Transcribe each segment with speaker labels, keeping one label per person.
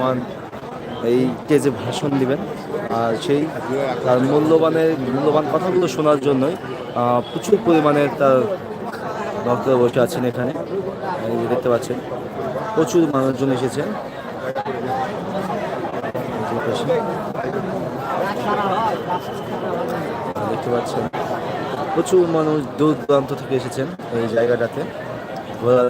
Speaker 1: রহমান এই স্টেজে ভাষণ দিবেন। আর সেই তার মূল্যবানের, মূল্যবান কথাগুলো শোনার জন্যই প্রচুর পরিমাণে তার ভক্তরা বসে আছেন এখানে। দেখতে পাচ্ছেন, প্রচুর মানুষজন এসেছেন। দেখতে পাচ্ছেন, প্রচুর মানুষ দূর দূরান্ত থেকে এসেছেন এই জায়গাটাতে। ঘোরার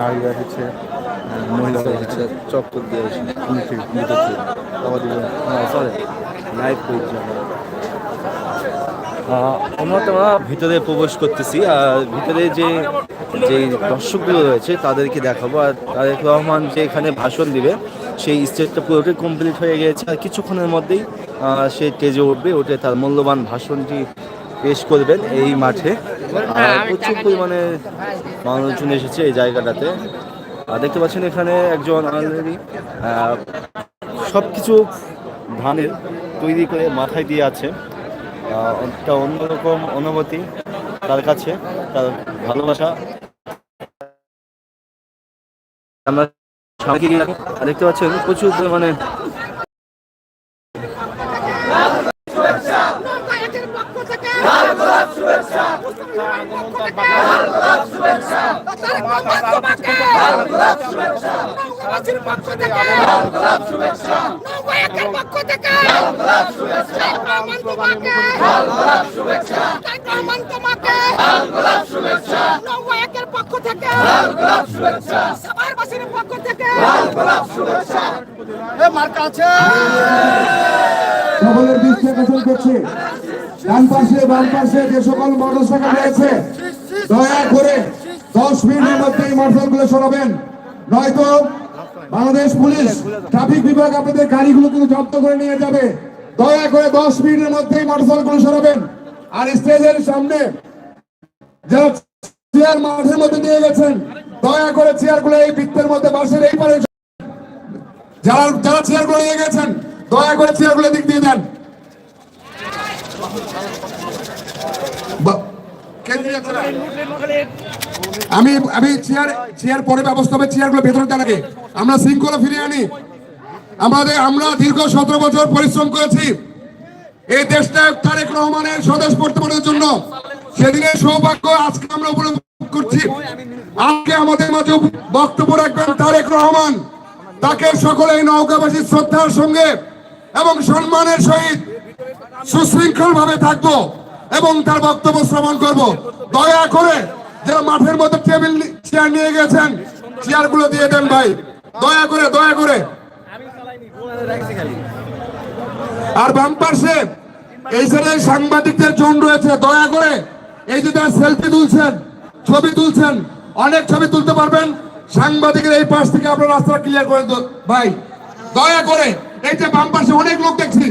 Speaker 2: নারীরা এসেছে মহিলারা এসেছে
Speaker 1: চক্কর দিয়ে সরি লাইভ করছি আমরা তো ভিতরে প্রবেশ করতেছি আর ভিতরে যে যে দর্শকগুলো রয়েছে তাদেরকে দেখাবো। আর তারেক রহমান যে এখানে ভাষণ দিবে সেই স্টেজটা পুরোটাই কমপ্লিট হয়ে গিয়েছে আর কিছুক্ষণের মধ্যেই সে স্টেজে উঠবে উঠে তার মূল্যবান ভাষণটি পেশ করবেন এই মাঠে। আর প্রচুর পরিমাণে মানুষজন এসেছে এই জায়গাটাতে। আর দেখতে পাচ্ছেন এখানে একজন অলরেডি সব কিছু ধানের তৈরি করে মাথায় দিয়ে আছে। একটা অন্যরকম অনুভূতি তার কাছে, তার ভালোবাসা। আমরা দেখতে পাচ্ছেন প্রচুর পরিমাণে
Speaker 3: সবারবাসীর পক্ষ থেকে লাল গোলাপ শুভেচ্ছা এ মার্কা আছে।
Speaker 4: সকলের আকর্ষণ করছে। ডান পাশে বাম পাশে যে সকল মোটরসাইকেল রয়েছে দয়া করে দশ মিনিটের মধ্যে এই মোটরসাইকেলগুলো সরাবেন। নয়তো বাংলাদেশ পুলিশ ট্রাফিক বিভাগ আপনাদের গাড়িগুলো কিন্তু জব্দ করে নিয়ে যাবে। দয়া করে দশ মিনিটের মধ্যে এই মোটরসাইকেলগুলো সরাবেন। আর স্টেজের সামনে যারা চেয়ার মাঠের মধ্যে নিয়ে গেছেন দয়া করে চেয়ারগুলো এই বৃত্তের মধ্যে বাসের এই পারে যারা যারা চেয়ারগুলো নিয়ে গেছেন দয়া করে চেয়ারগুলো দিক দিয়ে দেন। চেয়ার। আমি আমি চেয়ার চেয়ার পরে ব্যবস্থা হবে চেয়ারগুলো ভেতরে আগে আমরা শৃঙ্খলা ফিরিয়ে আনি। আমাদের, আমরা দীর্ঘ সতেরো বছর পরিশ্রম করেছি। এই দেশটা তারেক রহমানের স্বদেশ বর্তমানের জন্য। সেদিনের সৌভাগ্য আজকে আমরা উপলব্ধ করছি। আজকে আমাদের মাঝে বক্তব্য রাখবেন তারেক রহমান। তাকে সকলে নৌকাবাসীর শ্রদ্ধার সঙ্গে এবং সম্মানের সহিত সুশৃঙ্খল ভাবে থাকব এবং তার বক্তব্য শ্রবণ করব। দয়া করে যারা মাঠের মধ্যে টেবিল চেয়ার নিয়ে গেছেন চেয়ারগুলো দিয়ে দেন ভাই। দয়া করে দয়া করে। আর বাম পাশে এই সাইডে সাংবাদিকদের জোন রয়েছে, দয়া করে। এই যে তারা সেলফি তুলছেন, ছবি তুলছেন, অনেক ছবি তুলতে পারবেন। সাংবাদিকের এই পাশ থেকে আপনার রাস্তা ক্লিয়ার করে ভাই, দয়া করে। এই যে বাম পাশে অনেক লোক দেখছি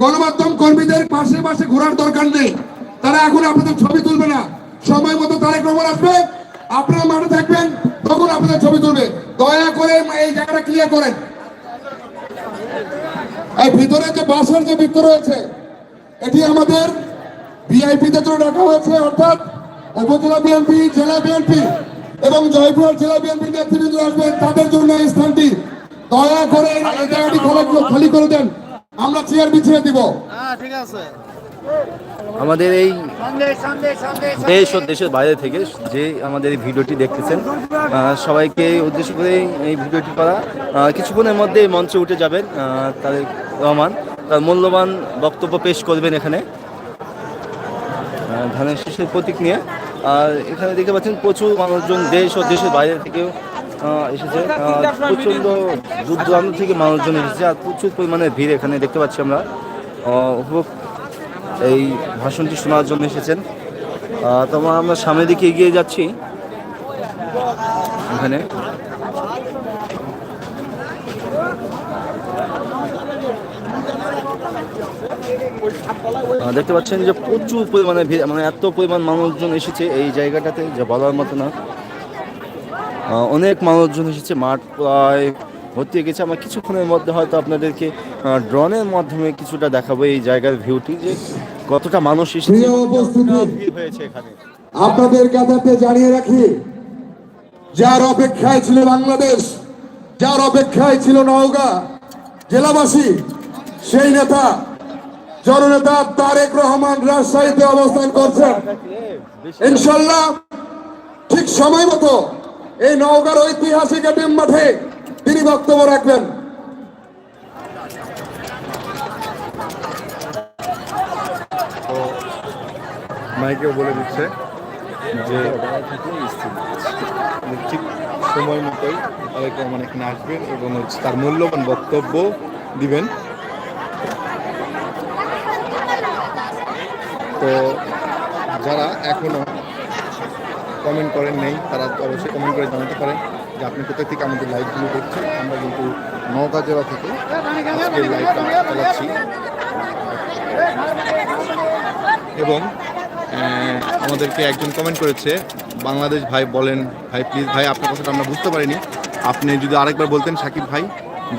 Speaker 4: গণমাধ্যম কর্মীদের পাশে পাশে ঘোরার দরকার নেই। তারা এখন আপনাদের ছবি তুলবে না। সময় মতো তারেক রহমান আসবে। আপনারা মাঠে থাকবেন, তখন আপনাদের ছবি তুলবে। দয়া করে এই জায়গাটা ক্লিয়ার করেন। এই ভিতরে যে বাসের যে বৃত্ত রয়েছে, এটি আমাদের ভিআইপিদের জন্য রাখা হয়েছে, অর্থাৎ উপজেলা বিএনপি জেলা বিএনপি এবং জয়পুর জেলা বিএনপি নেতৃবৃন্দ আসবেন। তাদের জন্য এই স্থানটি। দয়া করে এই জায়গাটি খালি- খালি করে দেন। আমরা চেয়ার বিছিয়ে দিব।
Speaker 1: আমাদের এই দেশ ও দেশের বাইরে থেকে যে আমাদের এই ভিডিওটি দেখতেছেন সবাইকে উদ্দেশ্য করে এই ভিডিওটি করা কিছুক্ষণের মধ্যে মঞ্চে উঠে যাবেন তারেক রহমান। তার মূল্যবান বক্তব্য পেশ করবেন এখানে। ধানের শীষের প্রতীক নিয়ে। আর এখানে দেখতে পাচ্ছেন প্রচুর মানুষজন দেশ ও দেশের বাইরে থেকেও এসেছে। প্রচণ্ড দূর দূরান্ত থেকে মানুষজন এসেছে আর প্রচুর পরিমাণে ভিড় এখানে দেখতে পাচ্ছি আমরা। উপভোগ এই ভাষণটি শোনার জন্য এসেছেন। তোমার আমরা- সামনের দিকে এগিয়ে যাচ্ছি। এখানে। দেখতে পাচ্ছেন যে প্রচুর পরিমাণে ভিড় মানে এত পরিমাণ মানুষজন এসেছে এই জায়গাটাতে, যা বলার মতো না। অনেক মানুষজন এসেছে মাঠ প্রায় ভর্তি হয়ে গেছে। আমরা কিছুক্ষণের মধ্যে হয়তো আপনাদেরকে ড্রোনের মাধ্যমে কিছুটা দেখাবো এই জায়গার ভিউটি যে কতটা মানুষ এসেছে হয়েছে এখানে।
Speaker 4: আপনাদের কাছে জানিয়ে রাখি যার অপেক্ষায় ছিল বাংলাদেশ যার অপেক্ষায় ছিল নওগাঁ জেলাবাসী সেই নেতা জননেতা তারেক রহমান রাজশাহীতে অবস্থান করছেন। ইনশাল্লাহ ঠিক সময় মতো এই নওগাঁর ঐতিহাসিক এটিএম মাঠে তিনি বক্তব্য রাখবেন।
Speaker 2: মাইকেও বলে দিচ্ছে যে ঠিক সময় মতোই তারেক রহমান এখানে আসবেন এবং তার মূল্যবান বক্তব্য দিবেন। তো যারা এখনও কমেন্ট করেন নেই, তারা অবশ্যই কমেন্ট করে জানাতে পারেন যে আপনি কোথা থেকে আমাদের লাইভগুলো দেখছেন। আমরা কিন্তু নওগাঁ জেলা থেকে চালাচ্ছি। এবং আমাদেরকে একজন কমেন্ট করেছে, বাংলাদেশ ভাই বলেন, ভাই প্লিজ ভাই আপনার কথাটা আমরা বুঝতে পারিনি। আপনি যদি আরেকবার বলতেন সাকিব ভাই,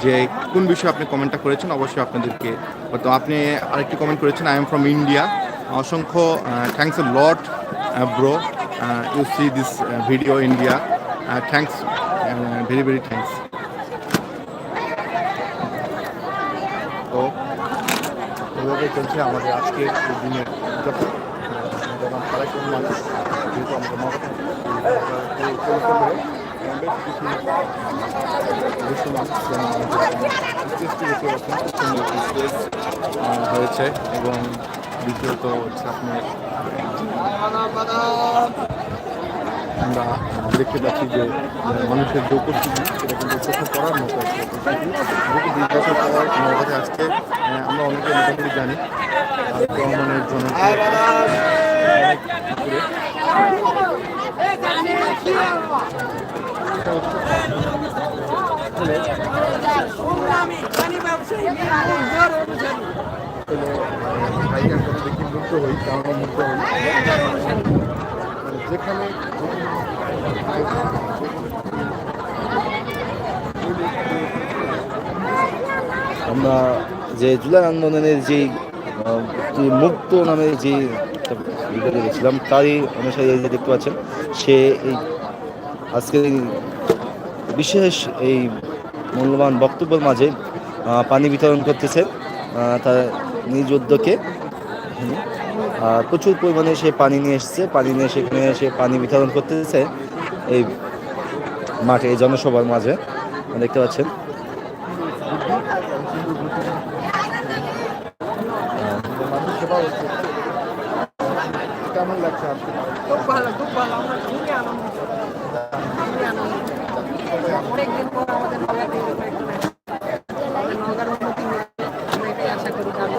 Speaker 2: যে কোন বিষয়ে আপনি কমেন্টটা করেছেন, অবশ্যই আপনাদেরকে তো আপনি আরেকটি কমেন্ট করেছেন আই এম ফ্রম ইন্ডিয়া অসংখ্য thanks lot bro you see this video India thanks very very thanks তো এভাবে চলছে আমাদের আজকের দিনের উদযাপন। যেমন তারা কোন মানুষ যেহেতু আমরা হয়েছে। এবং দ্বিতীয়ত হচ্ছে আপনার আমরা দেখতে পাচ্ছি যে মানুষের যে উপস্থিতি সেটা কিন্তু চোখে পড়ার মতো পর আমার কাছে আজকে আমরা অনেকে মোটামুটি জানি। রহমানের জন্য দেখি মুগ্ধ হই কারণ মুগ্ধ হই। যেখানে
Speaker 1: যে জুলাই আন্দোলনের যে মুক্ত নামে যে দেখেছিলাম, তারই অনুসারে এই যে দেখতে পাচ্ছেন, সে এই আজকের বিশেষ এই মূল্যবান বক্তব্যের মাঝে পানি বিতরণ করতেছে তার নিজ উদ্যোগে। আর প্রচুর পরিমাণে সে পানি নিয়ে এসেছে, পানি নিয়ে সেখানে সে পানি বিতরণ করতেছে এই মাঠে, এই জনসভার মাঝে, দেখতে পাচ্ছেন
Speaker 2: মানুষ সেবা হচ্ছে কেমন লাগছে আজকে
Speaker 3: খুব ভালো খুব ভালো আমরা খুবই আনন্দিত খুবই আনন্দিত অনেকদিন পর আমাদের নগর থেকে একটু আমাদের নগর উন্নতি হবে আমরা এটাই আশা করি কারণ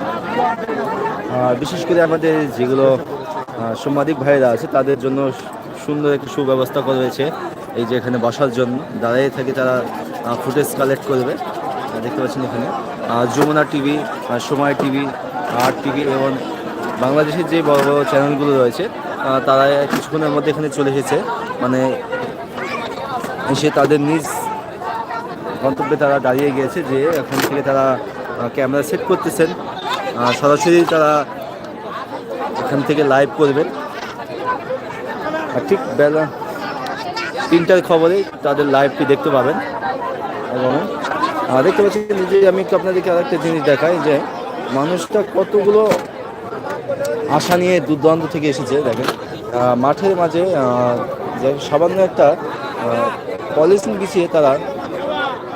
Speaker 1: আহ, বিশেষ করে আমাদের যেগুলো সাংবাদিক ভাইরা আছে, তাদের জন্য সুন্দর একটা সুব্যবস্থা করা হয়েছে। এই যে এখানে বসার জন্য দাঁড়িয়ে থেকে তারা ফুটেজ কালেক্ট করবে। দেখতে পাচ্ছেন এখানে। Jamuna TV Somoy TV R TV এবং বাংলাদেশের যে বড় বড় চ্যানেলগুলো রয়েছে তারা কিছুক্ষণের মধ্যে এখানে চলে এসেছে। মানে এসে তাদের নিজ গন্তব্যে তারা দাঁড়িয়ে গিয়েছে যে এখন থেকে তারা ক্যামেরা সেট করতেছেন। সরাসরি তারা এখান থেকে লাইভ করবেন আর ঠিক বেলা তিনটার খবরে তাদের লাইভটি দেখতে পাবেন। এবং দেখতে পাচ্ছি নিজে আমি একটু আপনাদেরকে আরেকটা জিনিস দেখাই যে, মানুষটা কতগুলো আশা নিয়ে দূর দূরান্ত থেকে এসেছে, দেখেন। মাঠের মাঝে সামান্য একটা পলিথিন বিছিয়ে তারা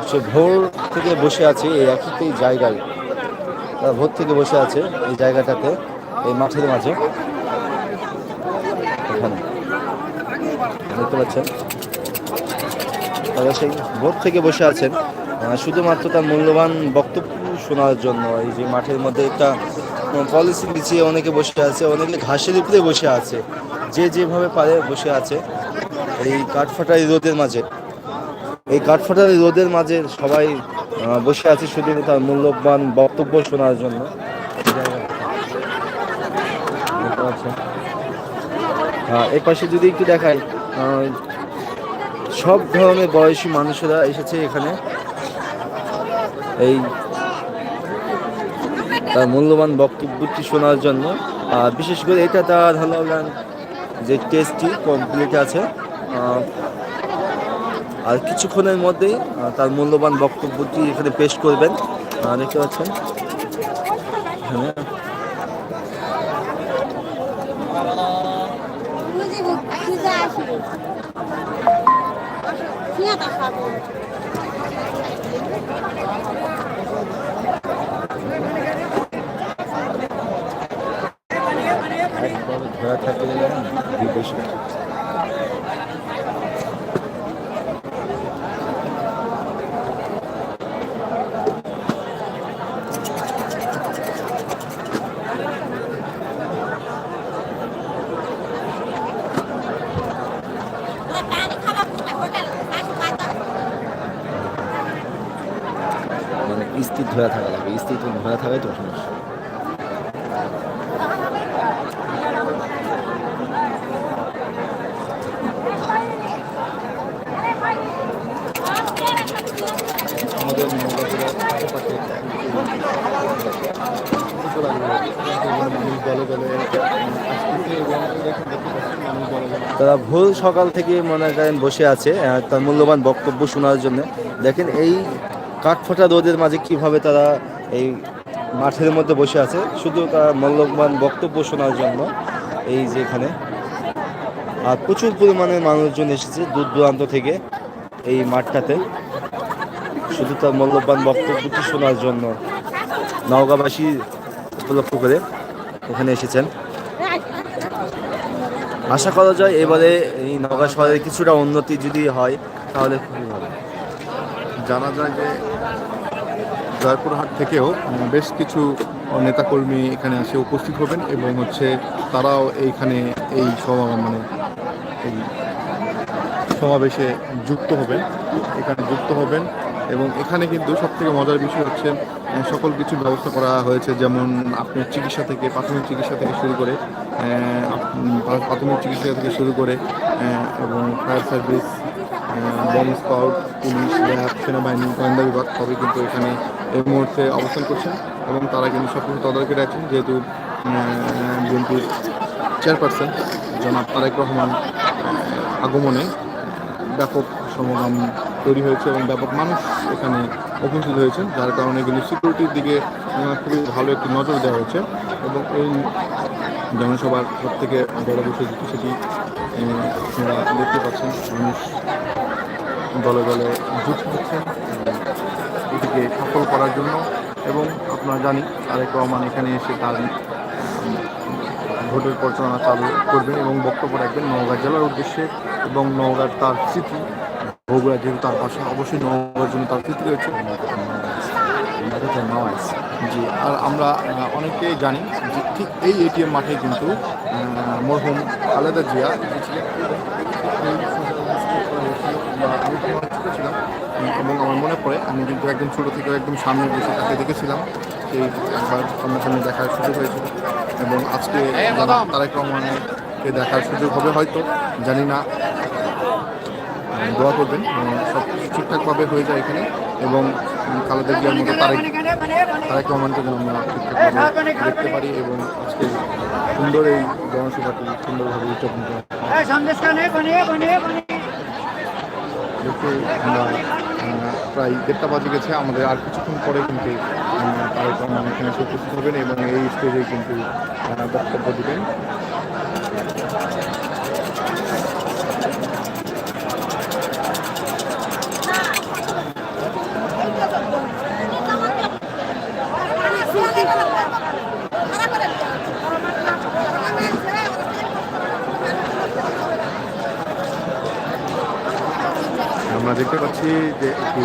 Speaker 1: সে ভোর থেকে বসে আছে এই একই জায়গায়। তারা ভোর থেকে বসে আছে এই জায়গাটাতে, এই মাঠের মাঝে। দেখতে পাচ্ছেন? তারা সেই ভোর থেকে বসে আছেন। শুধুমাত্র তার মূল্যবান বক্তব্য শোনার জন্য এই যে মাঠের মধ্যে একটা পলিসি বিছিয়ে অনেকে বসে আছে, অনেকে ঘাসের উপরে বসে আছে, যে যেভাবে পারে বসে আছে। এই কাঠফাটা রোদের মাঝে। এই কাঠফাটার এই রোদের মাঝে সবাই বসে আছে শুধু তার মূল্যবান বক্তব্য শোনার জন্য। এই পাশে যদি একটু দেখাই সব ধরনের বয়সী মানুষেরা এসেছে এখানে। এই তার মূল্যবান বক্তব্যটি শোনার জন্য। আর বিশেষ করে এটা তার হলো যে টেস্টটি কমপ্লিট আছে। আর কিছুক্ষণের মধ্যেই তার মূল্যবান বক্তব্যটি এখানে পেশ করবেন। দেখতে পাচ্ছেন। এখানে।
Speaker 3: বুঝে আসবে
Speaker 1: ধরা থাকে বিদেশে মানে স্থির ধরা থাকাই তো সমস্যা। তারা ভোর সকাল থেকে মনে করেন বসে আছে তার মূল্যবান বক্তব্য শোনার জন্য। দেখেন, এই কাঠফোটা রোদের মাঝে কীভাবে তারা এই মাঠের মধ্যে বসে আছে? শুধু তার মূল্যবান বক্তব্য শোনার জন্য এই যে এখানে। আর প্রচুর পরিমাণে মানুষজন এসেছে দূর দূরান্ত থেকে এই মাঠটাতে। শুধু তার মূল্যবান বক্তব্যটি শোনার জন্য নওগাঁবাসী উপলক্ষ করে এখানে এসেছেন। আশা করা যায় এবারে এই নওগাঁ শহরের কিছুটা উন্নতি যদি হয়, তাহলে খুবই ভালো।
Speaker 2: জানা যায় যে জয়পুরহাট থেকেও বেশ কিছু নেতাকর্মী এখানে এসে উপস্থিত হবেন এবং হচ্ছে তারাও এইখানে এই সভা মানে এই সমাবেশে যুক্ত হবেন, এখানে যুক্ত হবেন এবং এখানে কিন্তু সব থেকে মজার বিষয় হচ্ছে সকল কিছু ব্যবস্থা করা হয়েছে, যেমন আপনার চিকিৎসা থেকে, প্রাথমিক চিকিৎসা থেকে শুরু করে প্রাথমিক চিকিৎসা থেকে শুরু করে এবং fire service bomb scout, police সেনাবাহিনী, গোয়েন্দা বিভাগ সবই কিন্তু এখানে এই মুহূর্তে অবস্থান করছেন এবং তারা কিন্তু সব কিছু তদারকি রাখছেন, যেহেতু বিএনপির চেয়ারপারসন জনাব তারেক রহমান আগমনে ব্যাপক সমাগম তৈরি হয়েছে এবং ব্যাপক মানুষ এখানে উপস্থিত হয়েছেন, যার কারণে কিন্তু সিকিউরিটির দিকে খুবই ভালো একটি নজর দেওয়া হয়েছে এবং এই জনসভার সব থেকে বড় বিষয় যেটি সেটি আপনারা দেখতে পাচ্ছেন, মানুষ দলে দলে যুক্ত হচ্ছেন। এটিকে সফল করার জন্য এবং আপনারা জানি তারেক রহমান এখানে এসে তার ভোটের পরিচালনা চালু করবেন এবং বক্তব্য রাখবেন নওগাঁ জেলার উদ্দেশ্যে এবং নওগাঁর তার স্মৃতি বগুড়া যেহেতু তার পাশে অবশ্যই নওগাঁর জন্য তার স্মৃতি রয়েছে। জি আর আমরা আহ, অনেকেই জানি যে ঠিক এই এটিএম মাঠে কিন্তু মরহুম খালেদা জিয়া ছিলেন, এবং আমার মনে পড়ে। আমি কিন্তু একদম ছোট থেকে একদম সামনে বসে তাকে দেখেছিলাম সেই একবার সামনাসামনি দেখার সুযোগ হয়েছিল। এবং আজকে তারেক রহমানকে দেখার সুযোগ হবে হয়তো জানি না। দোয়া করবেন। এবং সব ঠিকঠাকভাবে হয়ে যায় এখানে। এবং খালেদা জিয়ার মতো তারেক তারেক রহমানকে যেন আমরা ঠিকঠাকভাবে দেখতে পারি এবং আজকে সুন্দর এই জনসভাটি সুন্দরভাবে উদযাপন করা দেখতে আমরা প্রায় দেড়টা বাজে গেছে। আমাদের আর কিছুক্ষণ পরে কিন্তু তারপর রহমান এখানে উপস্থিত হবেন এবং এই স্টেজে কিন্তু বক্তব্য দেবেন। দেখতে পাচ্ছি যে একটি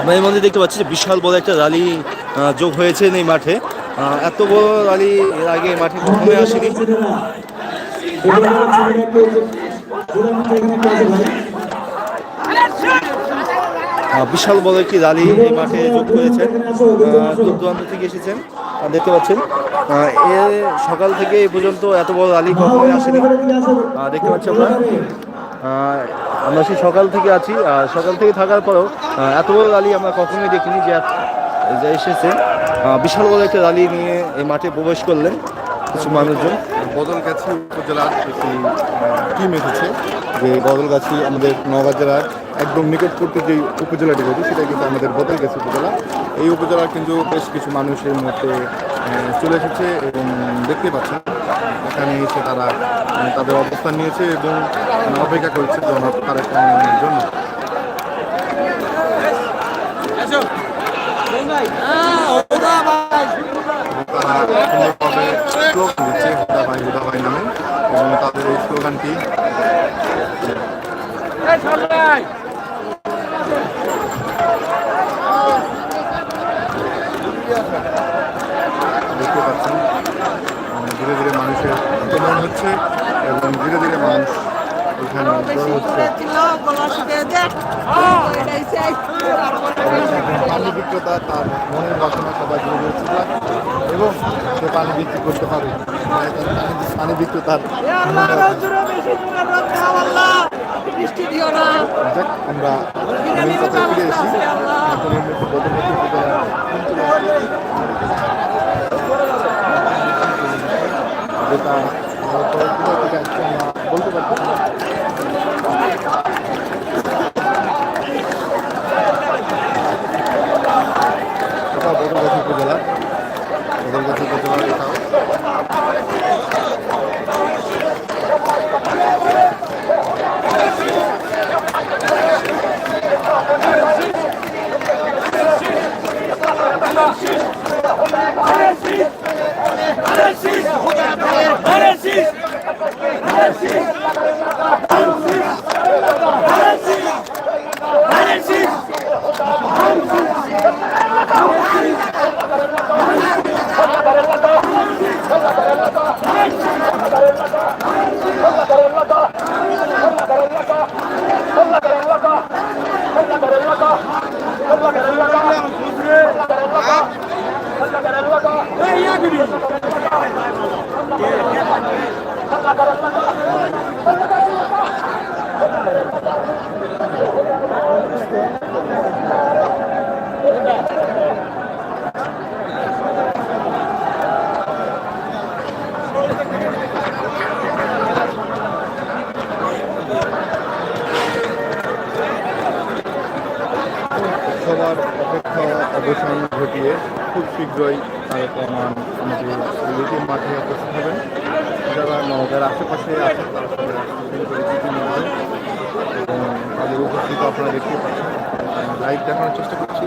Speaker 1: আমরা এর মধ্যে দেখতে পাচ্ছি যে বিশাল বড় একটা রালি যোগ হয়েছে এই মাঠে। এত বড় রালি এর আগে এই মাঠে কখনোই আসেনি। বিশাল বড় একটি র্যালি এই মাঠে যোগ করেছেন দূর দূরান্ত থেকে এসেছেন দেখতে পাচ্ছেন। এ সকাল থেকে এই পর্যন্ত এত বড় র্যালি কখনোই আসেনি। দেখতে পাচ্ছি আমরা। আমরা সেই সকাল থেকে আছি। আর সকাল থেকে থাকার পরেও এত বড় র্যালি আমরা কখনোই দেখিনি যে এসেছে। বিশাল বড় একটা র্যালি নিয়ে এই মাঠে প্রবেশ করলেন কিছু মানুষজন।
Speaker 2: বদলগাছি উপজেলার একটি টিম এসেছে। যে বদলগাছি আমাদের নওগাঁ জেলার একদম নিকটবর্তী যে উপজেলাটি রয়েছে সেটা কিন্তু আমাদের বদলগাছি উপজেলা। এই উপজেলার কিন্তু বেশ কিছু মানুষ এই মুহূর্তে চলে এসেছে এবং দেখতে পাচ্ছেন, এখানে এসে তারা তাদের অবস্থান নিয়েছে এবং অপেক্ষা করছে জনাব তারেক রহমানের জন্য। এবং তাদের এই দেখতে পাচ্ছেন ধীরে ধীরে মানুষের আগমন হচ্ছে এবং ধীরে ধীরে মানুষ এখানে হচ্ছে পানি বিক্রেতা তার মনের বাসনা সবাই জুড়ে দিয়েছিল এবং সে পানি বিক্রি করতে পারে পানি- বিক্রেতার মনে আমরা ফিরে এসি যেটা Hare Krishna সবার খুব শীঘ্রই তারেক রহমান আমাদের রিলেটিভ মাঠে উপস্থিত হবেন যারা নওগাঁর আশেপাশে আছে তারা সবাই এবং তাদের উপস্থিতি আপনারা দেখতে পাচ্ছেন। লাইভ দেখানোর চেষ্টা করছি।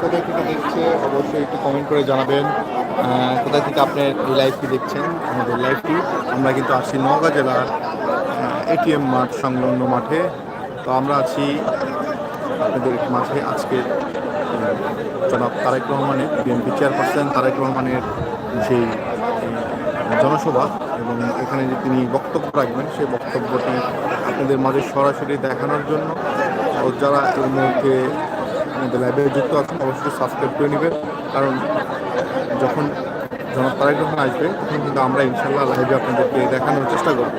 Speaker 2: কোথায় থেকে দেখছে অবশ্যই একটু কমেন্ট করে জানাবেন কোথায় থেকে আপনি এই লাইভটি দেখছেন, আমাদের লাইভটি আমরা কিন্তু আছি নওগাঁ জেলার এটিএম মাঠ সংলগ্ন মাঠে। তো আমরা আছি আপনাদের মাঠে আজকে জনাব তারেক রহমানের বিএনপি চেয়ারপারসন তারেক রহমানের সেই জনসভা এবং এখানে যে তিনি বক্তব্য রাখবেন, সেই বক্তব্যটি আপনাদের মাঝে সরাসরি দেখানোর জন্য। যারা এই মুহূর্তে আমাদের লাইব্রেরি যুক্ত আছেন, অবশ্যই সাবস্ক্রাইব করে নেবেন। কারণ যখন জনাব তারেক রহমান আসবে, তখন কিন্তু আমরা ইনশাল্লাহ লাইভে আপনাদেরকে দেখানোর চেষ্টা করব।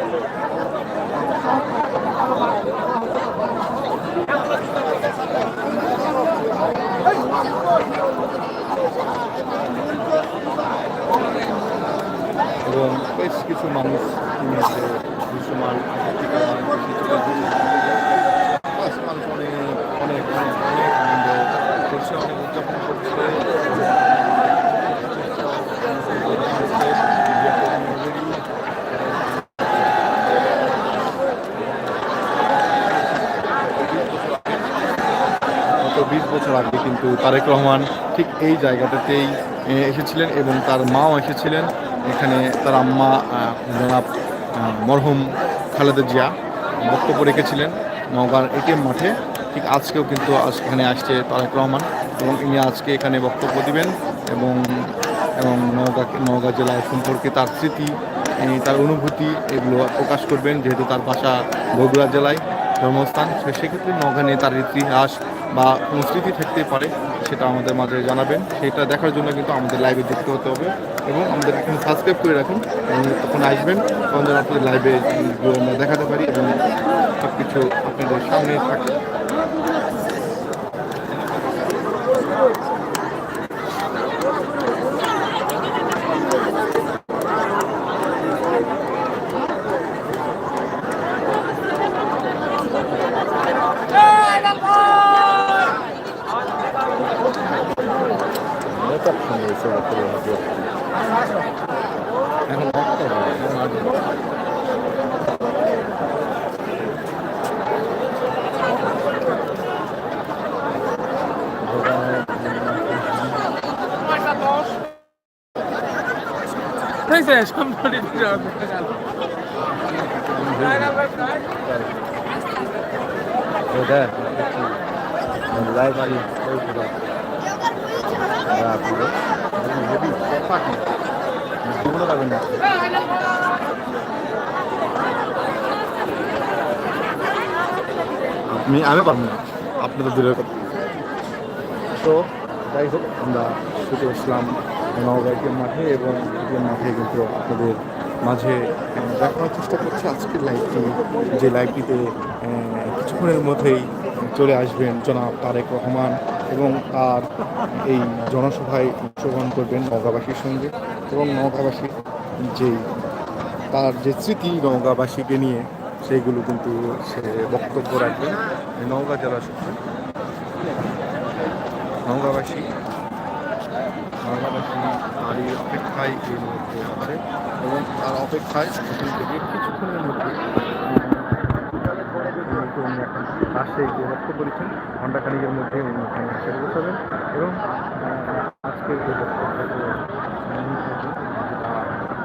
Speaker 2: এবং বেশ কিছু মানুষ কিনেছে কিছু মানুষ বাস মানুষ অনেক অনেক অনেক অনেক আনন্দ করছে অনেক উদযাপন করছে গত বিশ বছর আগে কিন্তু তারেক রহমান ঠিক এই জায়গাটাতেই এসেছিলেন এবং তার মাও এসেছিলেন। এখানে তার আম্মা জনাব মরহুম খালেদা জিয়া বক্তব্য রেখেছিলেন নওগাঁর এটিএম মাঠে। ঠিক আজকেও কিন্তু আজ- এখানে আসছে তারেক রহমান এবং ইনি আজকে এখানে বক্তব্য দিবেন এবং এবং নওগাঁ নওগাঁ জেলায় সম্পর্কে তার স্মৃতি তার অনুভূতি এগুলো প্রকাশ করবেন যেহেতু তার বাসা বগুড়া জেলায় জন্মস্থান সেক্ষেত্রে নওগাঁ নিয়ে তার ইতিহাস বা কোনো স্মৃতি থাকতে পারে, সেটা আমাদের মাঝে জানাবেন। সেটা দেখার জন্য কিন্তু আমাদের লাইভে যুক্ত হতে হবে এবং আমাদের এখন সাবস্ক্রাইব করে রাখুন। তখন আসবেন, তখন যেন আপনাদের লাইভে দেখাতে পারি এবং সব কিছু আপনাদের সামনে থাকে এখন একটা হবে, এখন আসবে।
Speaker 1: এটা লাইভ রাখব
Speaker 2: আপনি, আমি পারব না। আপনি তো দূরের কথা। তো, যাই হোক, আমরা ছুটে আসলাম নওগাঁকে মাঠে এবং মাঠে কিন্তু আপনাদের মাঝে দেখানোর চেষ্টা করছি। আজকের লাইভটি যে লাইভটিতে কিছুক্ষণের মধ্যেই চলে আসবেন জনাব তারেক রহমান। এবং তার এই জনসভায় অংশগ্রহণ করবেন নওগাঁবাসীর সঙ্গে এবং নওগাঁবাসীর যে তার যে স্মৃতি নওগাঁবাসীকে নিয়ে, সেইগুলো কিন্তু সে বক্তব্য রাখবেন নওগাঁ জেলা সূত্রে। নওগাঁবাসী নওগাঁবাসী তারই অপেক্ষায় এই মুহূর্তে আছে এবং তার অপেক্ষায় কিছুক্ষণের মধ্যে রাজশাহী যে বক্তব্য করেছেন, ঘণ্টাখানিকের মধ্যে উনি এখানে এসে পৌঁছাবেন এবং আজকের যে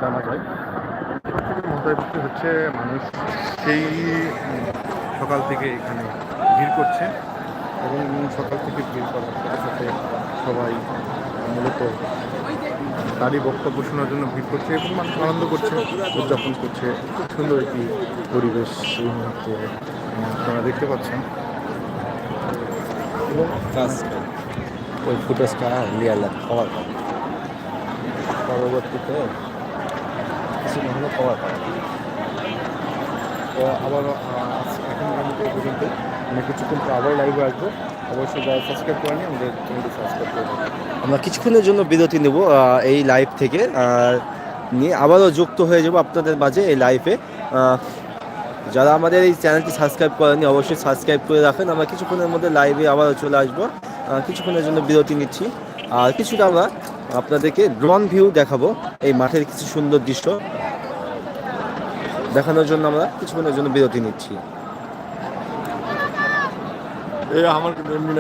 Speaker 2: জানা যায় বৃষ্টি হচ্ছে মানুষ সেই সকাল থেকে এখানে ভিড় করছে এবং সকাল থেকে ভিড় করার সাথে সাথে সবাই মূলত তারই বক্তব্য শোনার জন্য ভিড় করছে এবং মানুষ আনন্দ করছে, উদযাপন করছে। খুব সুন্দর একটি পরিবেশ এই মুহূর্তে। আপনারা দেখতে পাচ্ছেন।
Speaker 1: ওই ফুটেজটা লিয়ার কভার করা। পরবর্তীতে কিছু না হলে কভার করা।
Speaker 2: তো আবার এখন আমি পর্যন্ত আমি কিছুক্ষণ পর আবার লাইভে আসব। অবশ্যই যারা সাবস্ক্রাইব করেনি আমাদের চ্যানেলটি সাবস্ক্রাইব করে
Speaker 1: আমরা কিছুক্ষণের জন্য বিরতি নেব এই লাইভ থেকে। আর নিয়ে আবারও যুক্ত হয়ে যাব আপনাদের মাঝে এই লাইভে যারা আমাদের এই চ্যানেলটি সাবস্ক্রাইব করেনি অবশ্যই সাবস্ক্রাইব করে রাখেন। আমরা কিছুক্ষণের মধ্যে লাইভে আবারও চলে আসব। কিছুক্ষণের জন্য বিরতি নিচ্ছি। আর কিছুটা আমরা আপনাদেরকে ড্রোন ভিউ দেখাবো। এই মাঠের কিছু সুন্দর দৃশ্য দেখানোর জন্য আমরা কিছুক্ষণের জন্য বিরতি নিচ্ছি।
Speaker 2: আমার এমনি